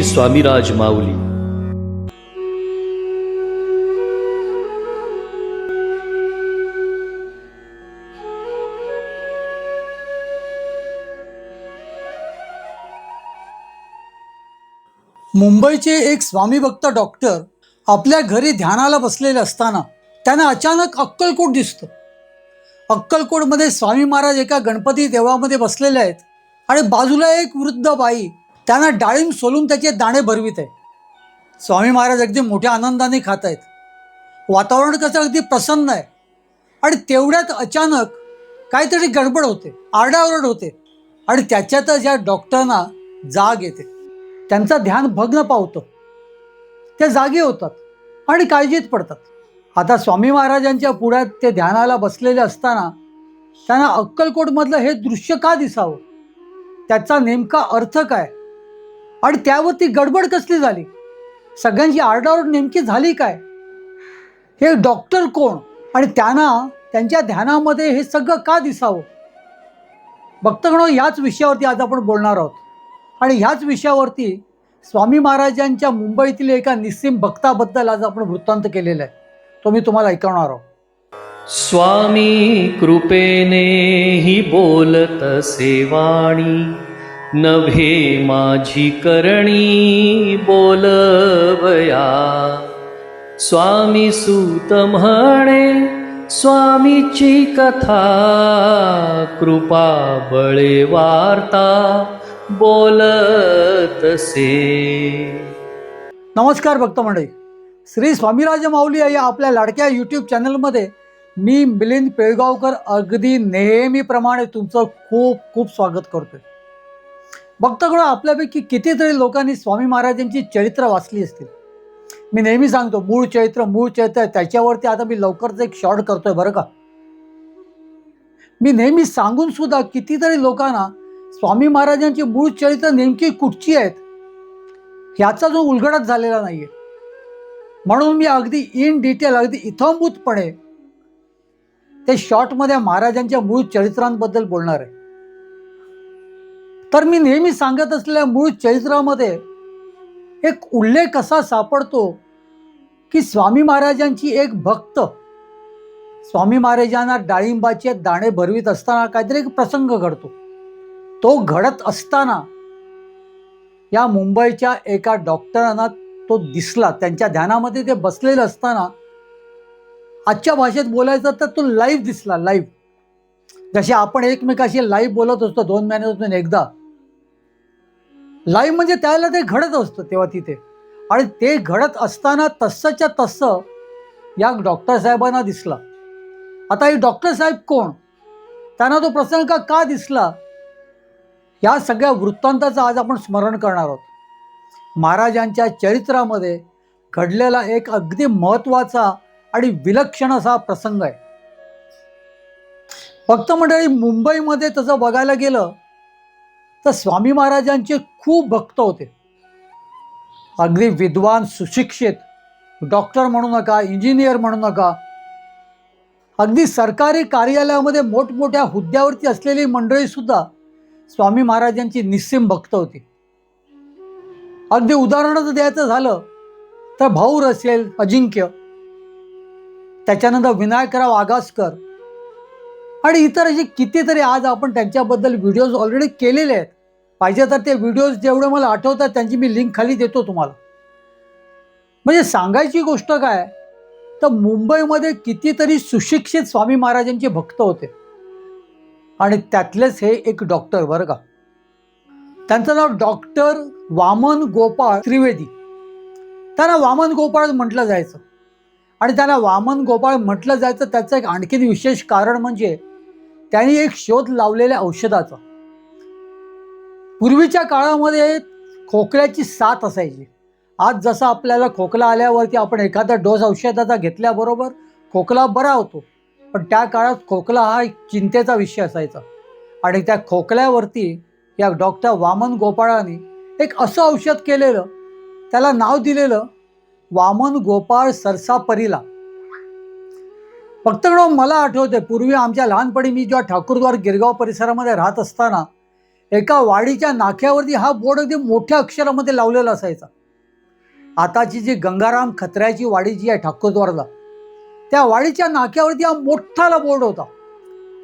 श्री स्वामीराज माऊली. मुंबईचे एक स्वामी भक्त डॉक्टर आपल्या घरी ध्यानाला बसलेले असताना त्यांना अचानक अक्कलकोट दिसतो. अक्कलकोटमध्ये स्वामी महाराज एका गणपती देवामध्ये बसलेले आहेत आणि बाजूला एक वृद्ध बाई त्यांना डाळिंब सोलून त्याचे दाणे भरवित आहे स्वामी महाराज अगदी मोठ्या आनंदाने खात आहेत. वातावरण कसं अगदी प्रसन्न आहे. आणि तेवढ्यात अचानक काहीतरी गडबड होते आरडाओरड होते. आणि त्याच्यातच या डॉक्टरना जाग येते. त्यांचं ध्यान भग्न पावतं. ते जागे होतात आणि काळजीत पडतात. आता स्वामी महाराजांच्या पुढ्यात ते ध्यानाला बसलेले असताना त्यांना अक्कलकोटमधलं हे दृश्य का दिसावं? त्याचा नेमका अर्थ काय? आणि त्यावरती गडबड कसली झाली? सगळ्यांची आरडाओरड नेमकी झाली काय? हे डॉक्टर कोण? आणि त्यांना त्यांच्या ध्यानामध्ये हे सगळं का दिसावं? भक्तगण ह्याच विषयावरती आज आपण बोलणार आहोत. आणि ह्याच विषयावरती स्वामी महाराजांच्या मुंबईतील एका निस्सीम भक्ताबद्दल आज आपण वृत्तांत केलेला आहे. तो मी तुम्हाला ऐकवणार आहोत. स्वामी कृपेने ही बोलत सेवाणी. नव्हे माझी करणी बोलवया. स्वामी सूत म्हणे स्वामीची कथा कृपा बळे वार्ता बोलतसे. नमस्कार भक्त मंडळी. श्री स्वामीराज माऊली या आपल्या लाडक्या यूट्यूब चॅनलमध्ये मी मिलिंद पेळगावकर अगदी नेहमीप्रमाणे तुमचं खूप खूप स्वागत करतोय. भक्तगण आपल्यापैकी कितीतरी लोकांनी स्वामी महाराजांची चरित्र वाचली असतील. मी नेहमी सांगतो मूळ चरित्र मूळ चरित्र त्याच्यावरती आता मी लवकरच एक शॉर्ट करतोय बरं का? मी नेहमी सांगून सुद्धा कितीतरी लोकांना स्वामी महाराजांची मूळ चरित्र नेमकी कुठची आहेत ह्याचा जो उलगडच झालेला नाही आहे म्हणून मी अगदी इन डिटेल अगदी इथंभूतपणे ते शॉर्टमध्ये महाराजांच्या मूळ चरित्रांबद्दल बोलणार आहे. तर मी नेहमी सांगत असलेल्या मूळ चरित्रामध्ये एक उल्लेख असा सापडतो की स्वामी महाराजांची एक भक्त स्वामी महाराजांना डाळिंबाचे दाणे भरवीत असताना काहीतरी एक प्रसंग घडतो. तो घडत असताना या मुंबईच्या एका डॉक्टरांना तो दिसला. त्यांच्या ध्यानामध्ये ते बसलेलं असताना आजच्या भाषेत बोलायचं तर तो लाईव्ह दिसला लाईव्ह जसे आपण एकमेकाशी लाईव्ह बोलत असतो दोन महिन्यातून एकदा. लाईव्ह म्हणजे त्यावेळेला ते घडत असतं तेव्हा तिथे. आणि ते घडत असताना तस्सच्या तस्सं या डॉक्टर साहेबांना दिसला. आता हे डॉक्टर साहेब कोण? त्यांना तो प्रसंग का का दिसला? या सगळ्या वृत्तांताचं आज आपण स्मरण करणार आहोत. महाराजांच्या चरित्रामध्ये घडलेला एक अगदी महत्त्वाचा आणि विलक्षण असा प्रसंग आहे. फक्त मंडळी मुंबईमध्ये तसं बघायला गेलं तर स्वामी महाराजांचे खूप भक्त होते. अगदी विद्वान सुशिक्षित डॉक्टर म्हणू नका इंजिनियर म्हणू नका. अगदी सरकारी कार्यालयामध्ये मोठमोठ्या हुद्द्यावरती असलेली मंडळीसुद्धा स्वामी महाराजांची निस्सीम भक्त होती. अगदी उदाहरणच द्यायचं झालं तर भाऊर असेल अजिंक्य. त्याच्यानंतर विनायकराव आगासकर आणि इतर असे कितीतरी आज आपण त्यांच्याबद्दल व्हिडिओज ऑलरेडी केलेले आहेत. पाहिजे तर ते व्हिडिओज जेवढे मला आठवतात त्यांची मी लिंक खाली देतो तुम्हाला. म्हणजे सांगायची गोष्ट काय तर मुंबईमध्ये कितीतरी सुशिक्षित स्वामी महाराजांचे भक्त होते. आणि त्यातलेच हे एक डॉक्टर बरं का. त्यांचं नाव डॉक्टर वामन गोपाळ त्रिवेदी. त्यांना वामन गोपाळ म्हटलं जायचं. आणि त्यांना वामन गोपाळ म्हटलं जायचं त्याचं एक आणखीन विशेष कारण म्हणजे त्यांनी एक शोध लावलेल्या औषधाचा. पूर्वीच्या काळामध्ये खोकल्याची साथ असायची. आज जसं आपल्याला खोकला आल्यावरती आपण एखादा डोस औषधाचा घेतल्याबरोबर खोकला बरा होतो. पण त्या काळात खोकला हा एक चिंतेचा विषय असायचा. आणि त्या खोकल्यावरती या डॉक्टर वामन गोपाळाने एक असं औषध केलेलं त्याला नाव दिलेलं वामन गोपाळ सरसापरीला. फक्त मला आठवते पूर्वी आमच्या लहानपणी मी जेव्हा ठाकूरद्वार गिरगाव परिसरामध्ये राहत असताना एका वाडीच्या नाक्यावरती हा बोर्ड अगदी मोठ्या अक्षरामध्ये लावलेला असायचा. आताची जी गंगाराम खत्र्याची वाडी जी आहे ठाकूरद्वारला त्या वाडीच्या नाक्यावरती हा मोठाला बोर्ड होता.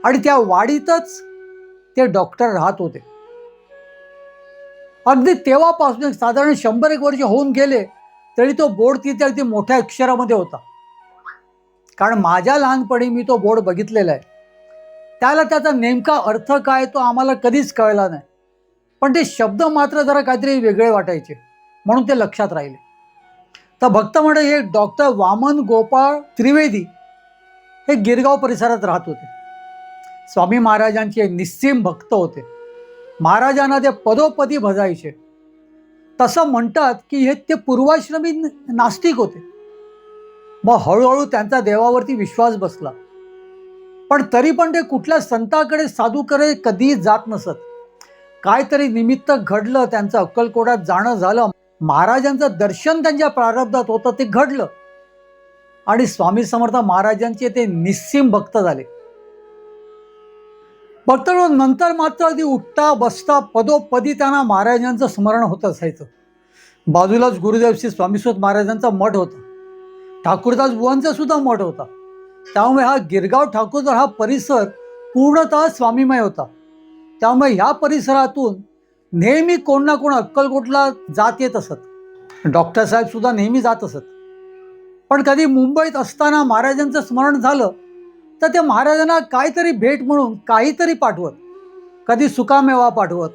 आणि त्या वाडीतच ते डॉक्टर राहत होते. अगदी तेव्हापासून एक साधारण शंभर एक वर्ष होऊन गेले तरी तो बोर्ड तिथे अगदी मोठ्या अक्षरामध्ये होता. कारण माझ्या लहानपणी मी तो बोर्ड बघितलेला आहे. त्याला त्याचा नेमका अर्थ काय तो आम्हाला कधीच कळला नाही. पण ते शब्द मात्र जरा काहीतरी वेगळे वाटायचे म्हणून ते लक्षात राहिले. तर भक्त म्हणजे हे डॉक्टर वामन गोपाळ त्रिवेदी हे गिरगाव परिसरात राहत होते. स्वामी महाराजांचे निस्सीम भक्त होते. महाराजांना ते पदोपदी भजायचे. तसं म्हणतात की हे ते पूर्वाश्रमी नास्तिक होते. मग हळूहळू त्यांचा देवावरती विश्वास बसला. पण तरी पण ते कुठल्या संताकडे साधूकडे कधीही जात नसत. काहीतरी निमित्त घडलं त्यांचं अक्कलकोटात जाणं झालं. महाराजांचं दर्शन त्यांच्या प्रारब्धात होतं ते घडलं. आणि स्वामी समर्थ महाराजांचे ते निस्सीम भक्त झाले. भक्त नंतर मात्र अगदी उठता बसता पदोपदी त्यांना महाराजांचं स्मरण होत असायचं. बाजूलाच गुरुदेवशी स्वामीस्वत महाराजांचा मठ होता. ठाकूरदास बुवांचा सुद्धा मठ होता. त्यामुळे हा गिरगाव ठाकूरदार हा परिसर पूर्णतः स्वामीमय होता. त्यामुळे ह्या परिसरातून नेहमी कोण ना कोण अक्कलकोटला जात येत असत. डॉक्टर साहेब सुद्धा नेहमी जात असत. पण कधी मुंबईत असताना महाराजांचं स्मरण झालं तर ते महाराजांना काहीतरी भेट म्हणून काहीतरी पाठवत. कधी सुकामेवा पाठवत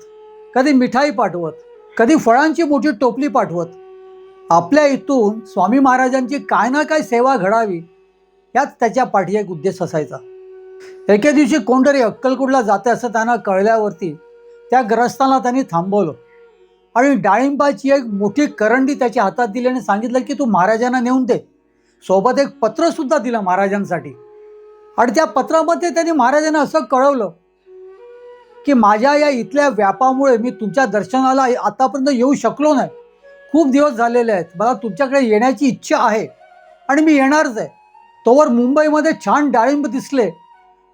कधी मिठाई पाठवत कधी फळांची मोठी टोपली पाठवत आपल्या इथून स्वामी महाराजांची काय ना काय सेवा घडावी याच त्याच्या पाठी एक उद्देश असायचा. एके दिवशी कोणतरी अक्कलकोटला जाते असं त्यांना कळल्यावरती त्या ग्रस्ताला त्यांनी थांबवलं. आणि डाळिंबाची एक मोठी करंडी त्याच्या हातात दिली आणि सांगितलं की तू महाराजांना नेऊन दे. सोबत एक पत्रसुद्धा दिलं महाराजांसाठी. आणि त्या पत्रामध्ये त्यांनी महाराजांना असं कळवलं की माझ्या या इथल्या व्यापामुळे मी तुमच्या दर्शनाला आतापर्यंत येऊ शकलो नाही. खूप दिवस झालेले आहेत. मला तुमच्याकडे येण्याची इच्छा आहे आणि मी येणारच आहे. तोवर मुंबईमध्ये छान डाळिंब दिसले.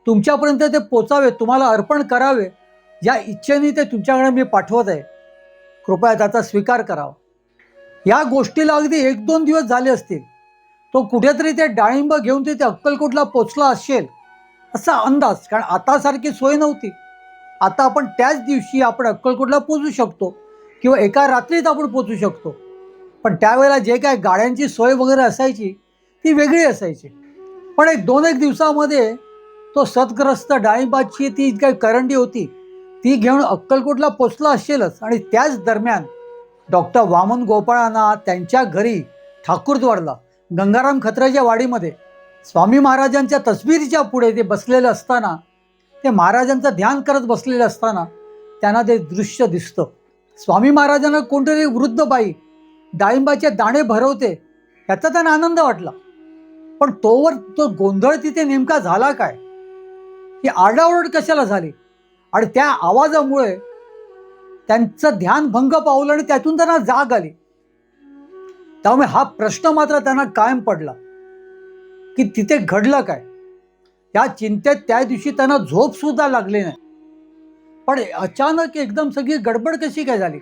तुमच्यापर्यंत ते पोचावे तुम्हाला अर्पण करावे या इच्छेने ते तुमच्याकडे मी पाठवत आहे. कृपया त्याचा स्वीकार करावा. या गोष्टीला अगदी एक दोन दिवस झाले असतील. तो कुठेतरी ते डाळिंब घेऊन तिथे अक्कलकोटला पोचला असेल असा अंदाज. कारण आतासारखी सोय नव्हती. आता आपण त्याच दिवशी आपण अक्कलकोटला पोचू शकतो. किंवा एका रात्रीत आपण पोचू शकतो. पण त्यावेळेला जे काय गाड्यांची सोय वगैरे असायची ती वेगळी असायची. पण एक दोन एक दिवसामध्ये तो सतग्रस्त डाळिंबाची ती काय करंडी होती ती घेऊन अक्कलकोटला पोचला असेलच आणि त्याच दरम्यान डॉक्टर वामन गोपाळांना त्यांच्या घरी ठाकूरद्वारला गंगाराम खत्र्याच्या वाडीमध्ये स्वामी महाराजांच्या तस्बिरीच्या पुढे ते बसलेलं असताना ते महाराजांचं ध्यान करत बसलेले असताना त्यांना ते दृश्य दिसतं. स्वामी महाराजांना कोणतरी वृद्ध बाई डाळिंबाचे दाणे भरवते याचा त्यांना आनंद वाटला. पण तोवर तो गोंधळ तिथे नेमका झाला काय? ही आरडाओरड कशाला झाली? आणि त्या आवाजामुळे त्यांचं ध्यान भंग पावलं आणि त्यातून त्यांना जाग आली. त्यामुळे हा प्रश्न मात्र त्यांना कायम पडला. की तिथे घडलं काय? या चिंतेत त्या दिवशी त्यांना झोप सुद्धा लागली नाही. पण अचानक एकदम सगळी गडबड कशी काय झाली?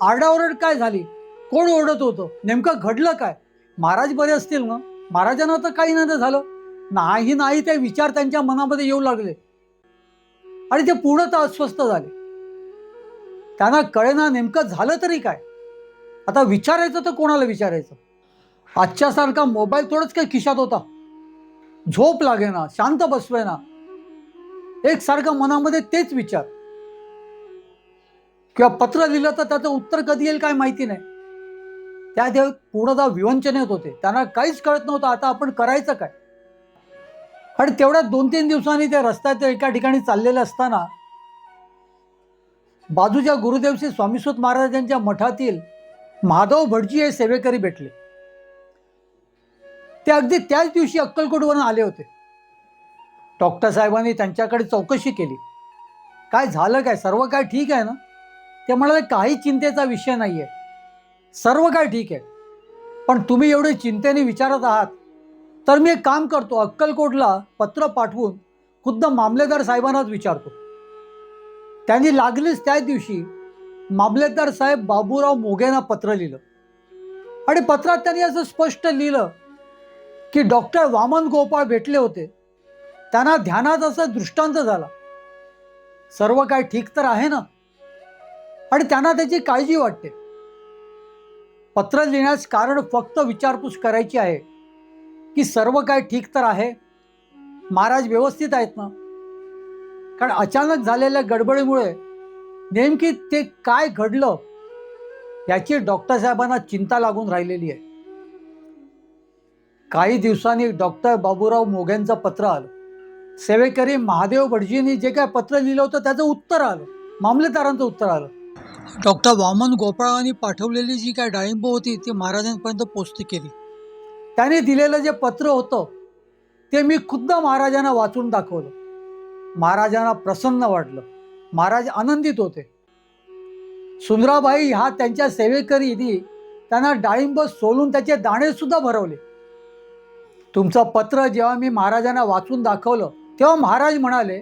आरडाओरड काय झाली? कोण ओरडत होतं? नेमकं घडलं काय? महाराज बरे असतील ना? महाराजांना तर काही नाही झालं. नाही नाही ते विचार त्यांच्या मनामध्ये येऊ लागले. आणि ते पूर्णतः अस्वस्थ झाले. त्यांना कळेना नेमकं झालं तरी काय? आता विचारायचं तर कोणाला विचारायचं? आजच्यासारखा मोबाईल थोडंच काय खिशात होता. झोप लागेना शांत बसवेना. एकसारखं मनामध्ये तेच विचार. किंवा पत्र लिहिलं तर त्याचं उत्तर कधी येईल काय माहिती नाही. त्या ते पूर्णतः विवंचनेत होते. त्यांना काहीच कळत नव्हतं आता आपण करायचं काय. आणि तेवढ्या दोन तीन दिवसांनी ते रस्त्यात एका ठिकाणी चाललेले असताना बाजूच्या गुरुदेवशी स्वामीसुत महाराजांच्या मठातील माधव भटजी हे सेवेकरी भेटले. ते अगदी त्याच दिवशी अक्कलकोटवरून आले होते. डॉक्टर साहेबांनी त्यांच्याकडे चौकशी केली. काय झालं काय? सर्व काय ठीक आहे ना? ते म्हणाले काही चिंतेचा विषय नाही आहे सर्व काय ठीक आहे. पण तुम्ही एवढे चिंतेने विचारत आहात. तर मी एक काम करतो अक्कलकोटला पत्र पाठवून खुद्द मामलेदार साहेबांनाच विचारतो. त्यांनी लागलीच त्या दिवशी मामलेदार साहेब बाबूराव मोघेंना पत्र लिहिलं. आणि पत्रात त्यांनी असं स्पष्ट लिहिलं की डॉक्टर वामन गोपाळ भेटले होते. त्यांना ध्यानात असं दृष्टांत झाला. सर्व काय ठीक तर आहे ना? आणि त्यांना त्याची काळजी वाटते. पत्र लिहिण्यास कारण फक्त विचारपूस करायची आहे की सर्व काय ठीक तर आहे? महाराज व्यवस्थित आहेत ना? कारण अचानक झालेल्या गडबडीमुळे नेमकी ते काय घडलं याची डॉक्टर साहेबांना चिंता लागून राहिलेली आहे. काही दिवसांनी डॉक्टर बाबूराव मोघ्यांचं पत्र आलं. सेवेकरी महादेव भटजींनी जे काय पत्र लिहिलं होतं त्याचं उत्तर आलं. मामलेदारांचं उत्तर आलं. डॉक्टर वामन गोपाळांनी पाठवलेली जी काय डाळिंब होती ती महाराजांपर्यंत पोचती केली. त्याने दिलेलं जे पत्र होतं ते मी खुद्द महाराजांना वाचून दाखवलं. महाराजांना प्रसन्न वाटलं. महाराज आनंदित होते. सुंदराबाई ह्या त्यांच्या सेवेकरीनी त्यांना डाळिंब सोलून त्याचे दाणे सुद्धा भरवले. तुमचं पत्र जेव्हा मी महाराजांना वाचून दाखवलं तेव्हा महाराज म्हणाले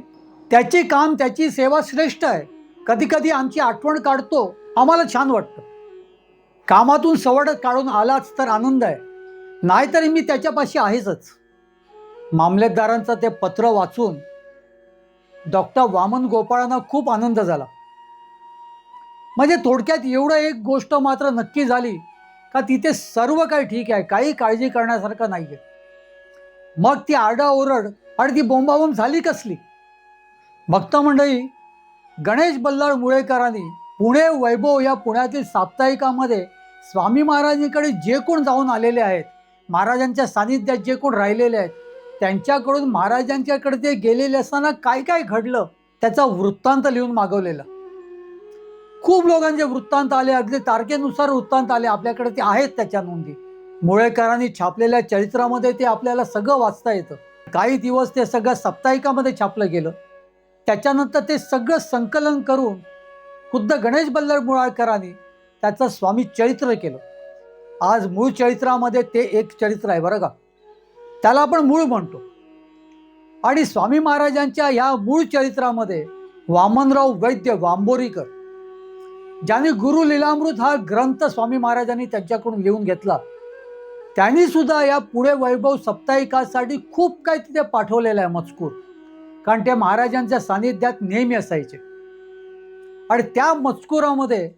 त्याची काम त्याची सेवा श्रेष्ठ आहे. कधी कधी आमची आठवण काढतो आम्हाला छान वाटतं. कामातून सवड काढून आलाच तर आनंद आहे. नाहीतरी मी त्याच्यापाशी आहेच मामलेदारांचं ते पत्र वाचून डॉक्टर वामन गोपाळांना खूप आनंद झाला. म्हणजे थोडक्यात एवढं एक गोष्ट मात्र नक्की झाली का तिथे सर्व काही ठीक आहे काही काळजी करण्यासारखं नाही आहे मग ती आरडाओरड आणि ती बोंबाबोंब झाली कसली? भक्त मंडळी गणेश बल्लाळ मुळेकरांनी पुणे वैभव या पुण्यातील साप्ताहिकामध्ये स्वामी महाराजांकडे जे कोण जाऊन आलेले आहेत महाराजांच्या सानिध्यात जे कोण राहिलेले आहेत त्यांच्याकडून महाराजांच्याकडे ते गेलेले असताना काय काय घडलं त्याचा वृत्तांत लिहून मागवलेला. खूप लोकांचे वृत्तांत आले अगदी तारखेनुसार वृत्तांत आले आपल्याकडे ते आहेत त्याच्या नोंदी. मुळेकरांनी छापलेल्या चरित्रामध्ये ते आपल्याला सगळं वाचता येतं. काही दिवस ते सगळं साप्ताहिकामध्ये छापलं गेलं. त्याच्यानंतर ते सगळं संकलन करून खुद्द गणेश बल्लर मुळाळकरांनी त्याचं स्वामी चरित्र केलं. आज मूळ चरित्रामध्ये ते एक चरित्र आहे बरं का? त्याला आपण मूळ म्हणतो. आणि स्वामी महाराजांच्या ह्या मूळ चरित्रामध्ये वामनराव वैद्य वांबोरीकर ज्याने गुरु लीलामृत हा ग्रंथ स्वामी महाराजांनी त्यांच्याकडून लिहून घेतला त्यांनी सुद्धा या पुढे वैभव साप्ताहिकासाठी खूप काही तिथे पाठवलेलं आहे मजकूर. कारण ते महाराजांच्या सानिध्यात नेहमी असायचे. आणि त्या मजकुरामध्ये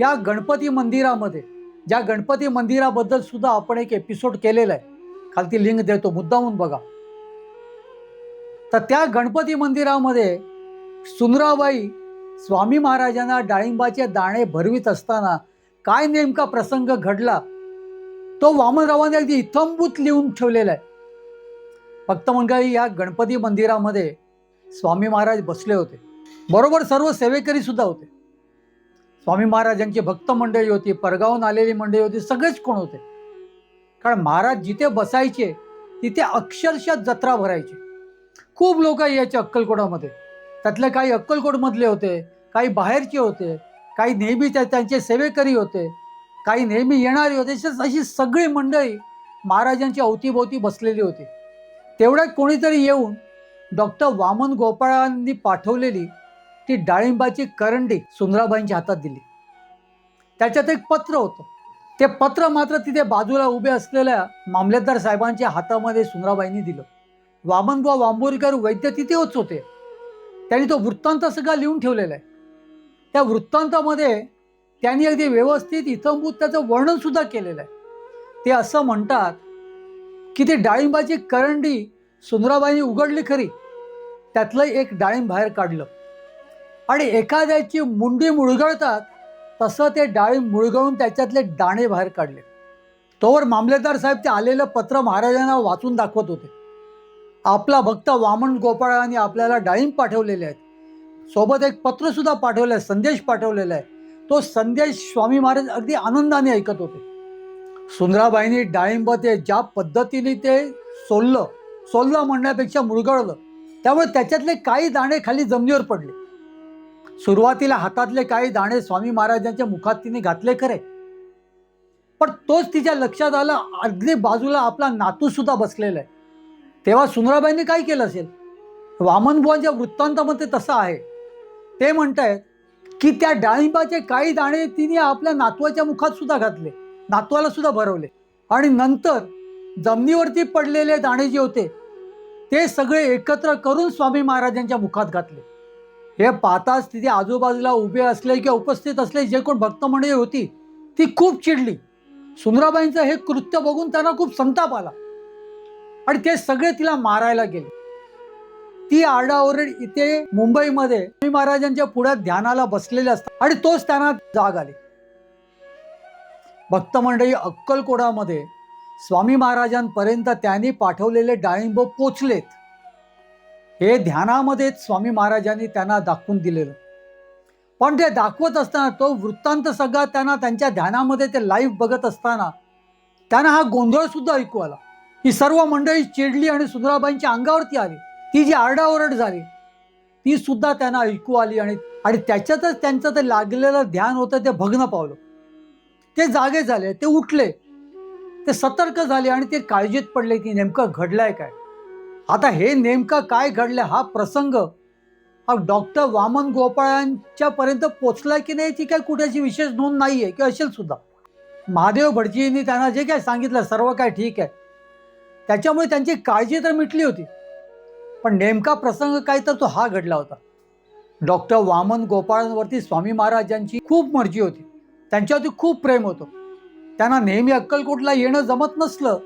या गणपती मंदिरामध्ये ज्या गणपती मंदिराबद्दल सुद्धा आपण एक एपिसोड केलेला आहे. खालती लिंक देतो मुद्दामून बघा. तर त्या गणपती मंदिरामध्ये सुंदराबाई स्वामी महाराजांना डाळिंबाचे दाणे भरवीत असताना काय नेमका प्रसंग घडला तो वामनरावाने अगदी इथंभूत लिहून ठेवलेला आहे. फक्त मंडळी या गणपती मंदिरामध्ये स्वामी महाराज बसले होते. बरोबर सर्व सेवेकरी सुद्धा होते. स्वामी महाराजांची भक्त मंडळी होती परगावून आलेली मंडळी होती सगळेच कोण होते. कारण महाराज जिथे बसायचे तिथे अक्षरशः जत्रा भरायची. खूप लोक यायचे अक्कलकोटामध्ये. त्यातले काही अक्कलकोटमधले होते काही बाहेरचे होते काही नेहमी त्या त्यांचे सेवेकरी होते काही नेहमी येणारे होते अशी अशी सगळी मंडळी महाराजांच्या अवतीभोवती बसलेली होती. तेवढ्यात कोणीतरी येऊन डॉक्टर वामन गोपाळांनी पाठवलेली ती डाळिंबाची करंडी सुंदराबाईंच्या हातात दिली. त्याच्यात एक पत्र होतं. ते पत्र मात्र तिथे बाजूला उभे असलेल्या मामलेदार साहेबांच्या हातामध्ये सुंदराबाईंनी दिलं. वामनबुवा वांबोरीकर वैद्य तिथेच होते. त्यांनी तो वृत्तांत सगळा लिहून ठेवलेला आहे. त्या वृत्तांतामध्ये त्यांनी अगदी व्यवस्थित इथंभूत त्याचं वर्णनसुद्धा केलेलं आहे. ते असं म्हणतात की ती डाळिंबाची करंडी सुंदराबाईंनी उघडली खरी. त्यातलं एक डाळिंब बाहेर काढलं. आणि एखाद्याची मुंडी मुळगळतात तसं ते डाळिंब मुळगळून त्याच्यातले दाणे बाहेर काढले. तोवर मामलेदार साहेब ते आलेलं पत्र महाराजांना वाचून दाखवत होते. आपला भक्त वामन गोपाळांनी आपल्याला डाळिंब पाठवलेले आहेत. सोबत एक पत्रसुद्धा पाठवलं आहे संदेश पाठवलेला आहे. तो संदेश स्वामी महाराज अगदी आनंदाने ऐकत होते. सुंदराबाईंनी डाळिंब ते ज्या पद्धतीने ते सोललं सोललं म्हणण्यापेक्षा मुरगळलं त्यामुळे त्याच्यातले काही दाणे खाली जमिनीवर पडले. सुरुवातीला हातातले काही दाणे स्वामी महाराजांच्या मुखात तिने घातले खरे. पण तोच तिच्या लक्षात आला अगदी बाजूला आपला नातूसुद्धा बसलेला आहे. तेव्हा सुंदराबाईंनी काय केलं असेल? वामनबुवांच्या वृत्तांतामध्ये तसं आहे. ते म्हणतायत की त्या डाळिंबाचे काही दाणे तिने आपल्या नातवाच्या मुखात सुद्धा घातले. नातवाला सुद्धा भरवले. आणि नंतर जमिनीवरती पडलेले दाणे जे होते ते सगळे एकत्र करून स्वामी महाराजांच्या मुखात घातले. हे पाहताच तिथे आजूबाजूला उभे असले किंवा उपस्थित असले जे कोण भक्त मंडळी होती ती खूप चिडली. सुंदराबाईंचं हे कृत्य बघून त्यांना खूप संताप आला. आणि ते सगळे तिला मारायला गेले. ती आरडाओरड इथे मुंबईमध्ये स्वामी महाराजांच्या पुढ्यात ध्यानाला बसलेले असतात. आणि तोच त्यांना जाग आली. भक्त मंडळी अक्कलकोडामध्ये स्वामी महाराजांपर्यंत त्यांनी पाठवलेले डाळिंब पोचलेत. हे ध्यानामध्येच स्वामी महाराजांनी त्यांना दाखवून दिलेलं. पण ते दाखवत असताना तो वृत्तांत सगळा त्यांना त्यांच्या ध्यानामध्ये ते लाईव्ह बघत असताना त्यांना हा गोंधळसुद्धा ऐकू आला. ही सर्व मंडळी चिडली आणि सुंदराबाईंच्या अंगावरती आली. ती जी आरडाओरड झाली ती सुद्धा त्यांना ऐकू आली आणि आणि त्याच्यातच त्यांचं ते लागलेलं ध्यान होतं ते भग्न पावलं. ते जागे झाले ते उठले. ते सतर्क झाले आणि ते काळजीत पडले की नेमकं घडलंय काय? आता हे नेमकं काय घडलं हा प्रसंग? हा डॉक्टर वामन गोपाळांच्या पर्यंत पोचलाय की नाही ती काय कुठेची विशेष नोंद नाही आहे की असेल सुद्धा? महादेव भटजींनी त्यांना जे काय सांगितलं सर्व काय ठीक आहे. त्याच्यामुळे त्यांची काळजी तर मिटली होती. पण नेमका प्रसंग काय तर तो हा घडला होता. डॉक्टर वामन गोपाळांवरती स्वामी महाराजांची खूप मर्जी होती. त्यांच्यावरती खूप प्रेम होतं. त्यांना नेहमी अक्कलकोटला येणं जमत नसलं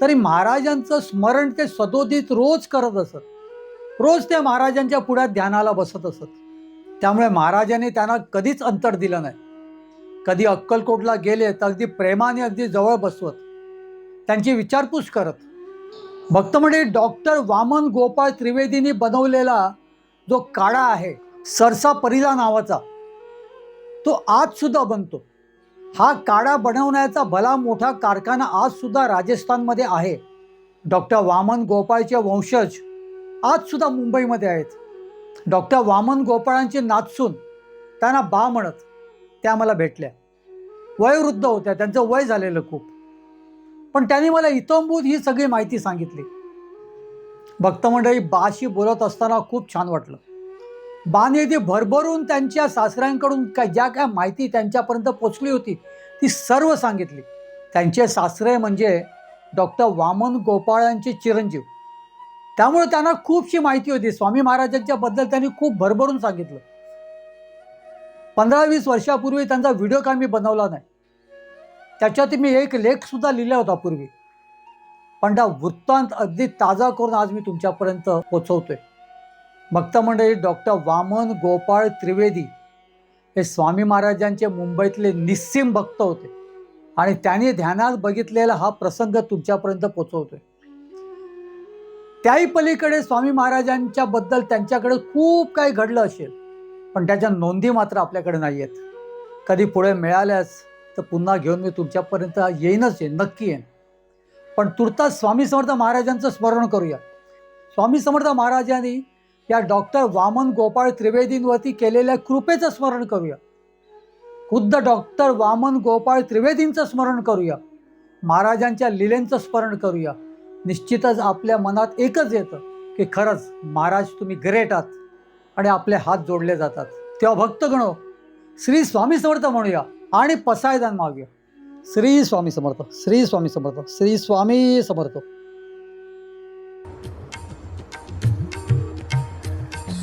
तरी महाराजांचं स्मरण ते सदोदित रोज करत असत. रोज ते महाराजांच्या पुढ्यात ध्यानाला बसत असत. त्यामुळे महाराजांनी त्यांना कधीच अंतर दिलं नाही. कधी अक्कलकोटला गेले तर अगदी प्रेमाने अगदी जवळ बसवत. त्यांची विचारपूस करत. भक्त म्हणजे डॉक्टर वामन गोपाळ त्रिवेदींनी बनवलेला जो काढा आहे सरसा परिला नावाचा तो आज सुद्धा बनतो. हा काढा बनवण्याचा भला मोठा कारखाना आज सुद्धा राजस्थानमध्ये आहे. डॉक्टर वामन गोपाळचे वंशज आज सुद्धा मुंबईमध्ये आहेत. डॉक्टर वामन गोपाळांची नाचसून त्यांना बा म्हणत त्या मला भेटल्या. वयोवृद्ध होत्या त्यांचं वय झालेलं खूप. पण त्यांनी मला इतंबूत ही सगळी माहिती सांगितली. भक्तमंडळी बाशी बोलत असताना खूप छान वाटलं. बाने भरभरून त्यांच्या सासऱ्यांकडून काय ज्या काय माहिती त्यांच्यापर्यंत पोचली होती ती सर्व सांगितली. त्यांचे सासरे म्हणजे डॉक्टर वामन गोपाळांचे चिरंजीव. त्यामुळे त्यांना खूपशी माहिती होती. स्वामी महाराजांच्या बद्दल त्यांनी खूप भरभरून सांगितलं. पंधरा वीस वर्षापूर्वी त्यांचा व्हिडिओ काय मी बनवला नाही. त्याच्यात मी एक लेखसुद्धा लिहिला होता पूर्वी. पण त्या वृत्तांत अगदी ताजा करून आज मी तुमच्यापर्यंत पोचवतोय. भक्तमंडळी डॉक्टर वामन गोपाळ त्रिवेदी हे स्वामी महाराजांचे मुंबईतले निस्सीम भक्त होते. आणि त्यांनी ध्यानात बघितलेला हा प्रसंग तुमच्यापर्यंत पोचवतोय. त्याही पलीकडे स्वामी महाराजांच्या बद्दल त्यांच्याकडे खूप काही घडलं असेल पण त्याच्या नोंदी मात्र आपल्याकडे नाही आहेत कधी पुढे मिळाल्यास तर पुन्हा घेऊन मी तुमच्यापर्यंत येईनच येईन नक्की येईन. पण तुर्तास स्वामी समर्थ महाराजांचं स्मरण करूया. स्वामी समर्थ महाराजांनी या डॉक्टर वामन गोपाळ त्रिवेदींवरती केलेल्या कृपेचं स्मरण करूया. खुद्द डॉक्टर वामन गोपाळ त्रिवेदींचं स्मरण करूया. महाराजांच्या लीलेंचं स्मरण करूया. निश्चितच आपल्या मनात एकच येतं की खरंच महाराज तुम्ही ग्रेट आहात आणि आपले हात जोडले जातात. तेव्हा भक्तगणो श्री स्वामी समर्थ म्हणूया आणि पसायदान मागूया. श्री स्वामी समर्थ श्री स्वामी समर्थ श्री स्वामी समर्थ.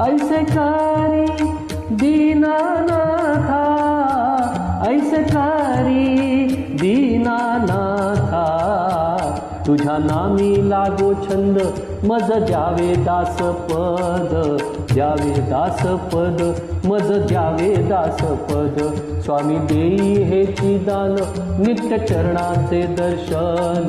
ऐसे कारी दीनानाथा ऐसे कारी दीनानाथा। तुझ्या नामी लागो छंद मज द्यावे दास पद द्यावे दास पद मज द्यावे दास पद स्वामी देई हे दान नित्य चरणाचे दर्शन।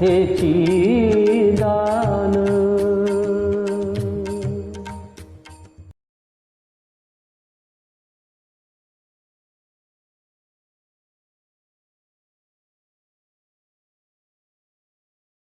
हेची दान।